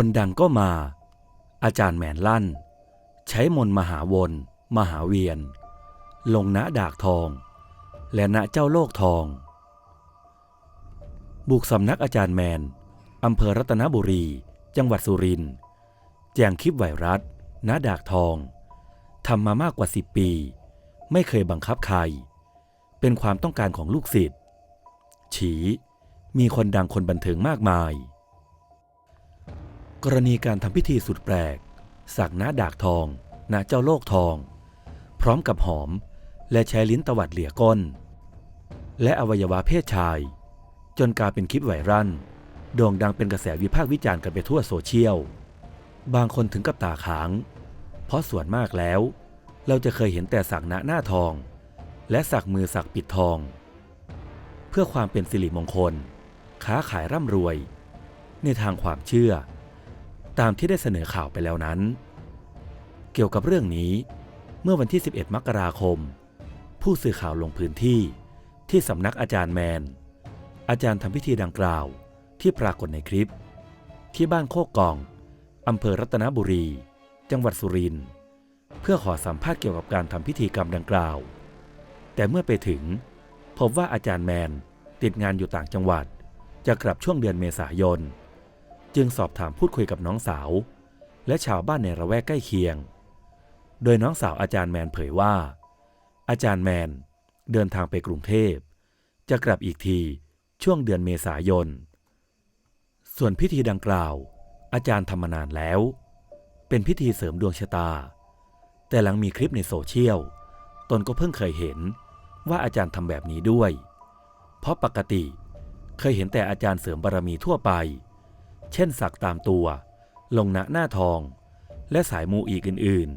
คนดังก็มา อาจารย์แหมนลั่น ใช้มนมหาวน มหาเวียน ลงณดากทอง และณเจ้าโลกทอง บุกสำนักอาจารย์แมนอำเภอรัตนบุรี จังหวัดสุรินทร์แจงคลิปไวรัสณดากทองทำมามากกว่า10ปี ไม่เคยบังคับใคร เป็นความต้องการของลูกศิษย์ฉี มีคนดังคนบันเทิงมากมาย กรณีการทำพิธีสุดแปลก สักหน้าดากทองณเจ้าโลกทอง พร้อมกับหอมและใช้ลิ้นตวัดเหลี่ยก้น และอวัยวะเพศชาย จนกลายเป็นคลิปไวรัลโด่งดังเป็นกระแสวิพากษ์วิจารณ์กันไปทั่วโซเชียล บางคนถึงกับตาค้าง เพราะส่วนมากแล้ว เราจะเคยเห็นแต่สักหน้าหน้าทอง และสักมือสักปิดทอง เพื่อความเป็นสิริมงคล ค้าขายร่ำรวย ในทางความเชื่อ ตามที่ได้เสนอข่าวไปแล้วนั้น เกี่ยวกับเรื่องนี้ เมื่อวันที่ 11 มกราคม ผู้สื่อข่าวลงพื้นที่ที่สำนักอาจารย์แมน อาจารย์ทำพิธีดังกล่าวที่ปรากฏในคลิป ที่บ้านโคกกองอำเภอรัตนบุรี จังหวัดสุรินทร์เพื่อขอสัมภาษณ์เกี่ยวกับการทำพิธีกรรมดังกล่าว แต่เมื่อไปถึง พบว่าอาจารย์แมนติดงานอยู่ต่างจังหวัด จะกลับช่วงเดือนเมษายน จึงสอบถามพูดคุยกับน้องสาว และชาวบ้านในระแวกใกล้เคียง โดยน้องสาวอาจารย์แมนเผยว่า อาจารย์แมนเดินทางไปกรุงเทพ จะกลับอีกทีช่วงเดือนเมษายน ส่วนพิธีดังกล่าว อาจารย์ทำมานานแล้ว เป็นพิธีเสริมดวงชะตา แต่หลังมีคลิปในโซเชียล ตนก็เพิ่งเคยเห็นว่าอาจารย์ทำแบบนี้ด้วย เพราะปกติเคยเห็นแต่อาจารย์เสริมบารมีทั่วไป เช่นสักตามตัว ลงณหน้าทอง และสายมูอีกอื่น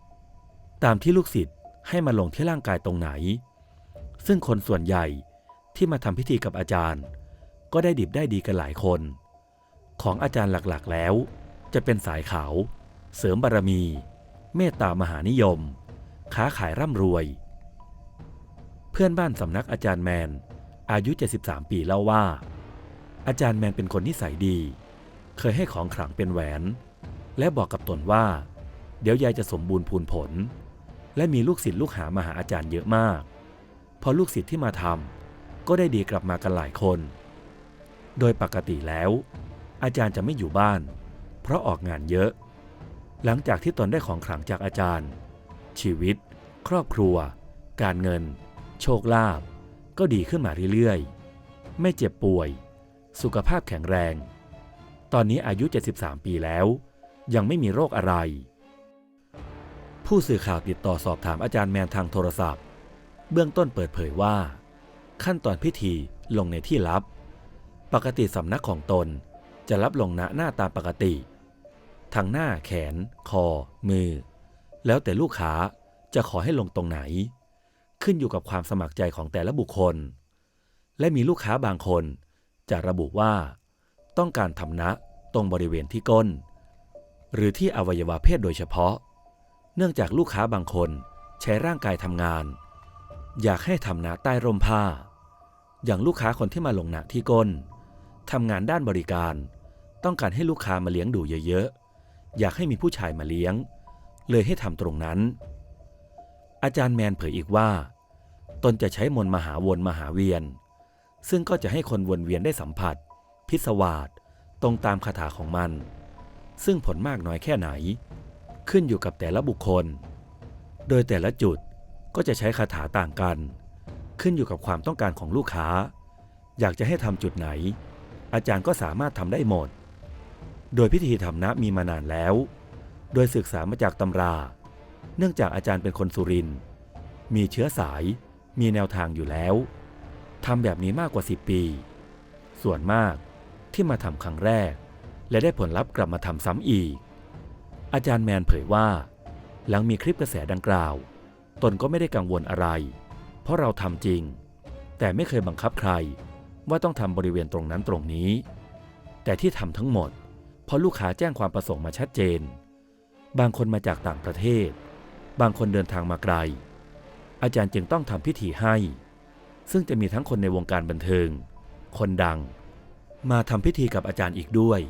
ๆ ตามที่ลูกศิษย์ให้มาลงที่ร่างกายตรงไหน ซึ่งคนส่วนใหญ่ที่มาทำพิธีกับอาจารย์ ก็ได้ดิบได้ดีกันหลายคน ของอาจารย์หลักๆแล้ว จะเป็นสายขาว เสริมบารมี เมตตามหานิยม ค้าขายร่ำรวย เพื่อนบ้านสำนักอาจารย์แมนอายุ 73 ปีเล่าว่า อาจารย์แมนเป็นคนนิสัยดี เคยให้ของขลังเป็นแหวน และบอกกับตนว่า เดี๋ยวยายจะสมบูรณ์พูนผล และมีลูกศิษย์ลูกหามาหาอาจารย์เยอะมาก พอลูกศิษย์ที่มาทำก็ได้ดีกลับมากันหลายคน โดยปกติแล้ว อาจารย์จะไม่อยู่บ้าน เพราะออกงานเยอะ หลังจากที่ตนได้ของขลังจากอาจารย์ ชีวิต ครอบครัว การเงิน โชคลาภก็ดีขึ้นมาเรื่อยๆ ไม่เจ็บป่วย สุขภาพแข็งแรง ตอนนี้อายุ 73 ปีแล้ว ยังไม่มีโรคอะไร ผู้สื่อข่าวติดต่อสอบถามอาจารย์แมนทางโทรศัพท์ เบื้องต้นเปิดเผยว่า ขั้นตอนพิธีลงในที่ลับ ปกติสำนักของตนจะรับลงณหน้าตามปกติทั้งหน้าแขน คอ มือ แล้วแต่ลูกค้าจะขอให้ลงตรงไหน ขึ้นอยู่กับความสมัครใจของแต่ละบุคคล และมีลูกค้าบางคน จะระบุว่า ต้องการทำนะตรงบริเวณที่ก้น หรือที่อวัยวะเพศโดยเฉพาะ เนื่องจากลูกค้าบางคนใช้ร่างกายทำงาน อยากให้ทำนะใต้ร่มผ้า อย่างลูกค้าคนที่มาลงนะที่ก้นทำงานด้านบริการ ต้องการให้ลูกค้ามาเลี้ยงดูเยอะๆ อยากให้มีผู้ชายมาเลี้ยง เลยให้ทำตรงนั้น อาจารย์แมนเผยอีกว่า ตนจะใช้มนมหาวนมหาเวียน ซึ่งก็จะให้คนวนเวียนได้สัมผัส พิศวาสตรงตามคาถาของมัน ซึ่งผลมากน้อยแค่ไหน ขึ้นอยู่กับแต่ละบุคคล โดยแต่ละจุดก็จะใช้คาถาต่างกัน ขึ้นอยู่กับความต้องการของลูกค้า อยากจะให้ทำจุดไหน อาจารย์ก็สามารถทำได้หมด โดยพิธีทำนะมีมานานแล้ว โดยศึกษามาจากตำรา เนื่องจากอาจารย์เป็นคนสุรินมีเชื้อสาย มีแนวทางอยู่แล้ว ทำแบบนี้มากกว่า 10 ปี ส่วนมากที่มาทำครั้งแรก และได้ผลลัพธ์กลับมาทำซ้ำอีก อาจารย์แมนเผยว่า หลังมีคลิปกระแสดังกล่าว ตนก็ไม่ได้กังวลอะไร เพราะเราทำจริง แต่ไม่เคยบังคับใครว่าต้องทำบริเวณตรงนั้นตรงนี้ แต่ที่ทำทั้งหมด เพราะลูกค้าแจ้งความประสงค์มาชัดเจน บางคนมาจากต่างประเทศ บางคนเดินทางมาไกล อาจารย์จึงต้องทำพิธีให้ ซึ่งจะมีทั้งคนในวงการบันเทิง คนดัง มาทำพิธีกับอาจารย์อีกด้วย